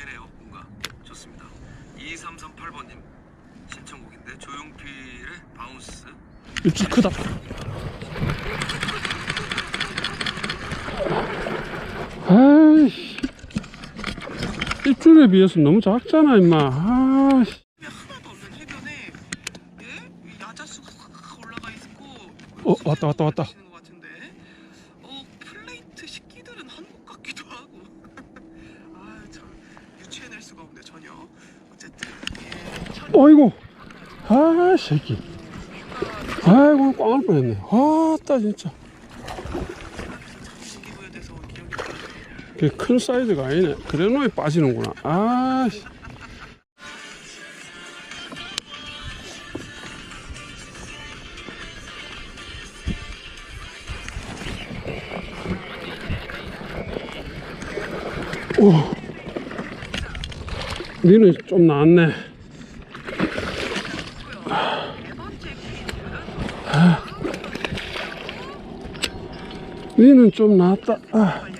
노엘의 업군가 좋습니다. 2338번님 신청곡인데 조용필의 바운스. 이렇게 크다. 아이씨. 일주일에 비해서 너무 작잖아 임마. 아이씨. 예? 어 왔다 왔다 왔다. 수가 없네 전혀. 어쨌든 어이구. 아, 새끼. 아이고, 꽝할 뻔했네. 아따, 진짜. 큰 사이즈가 아니네. 그래놓에 빠지는구나. 아씨. 오. 니는 좀 나았네. 퀴즈는 니는 좀 나았다. 아.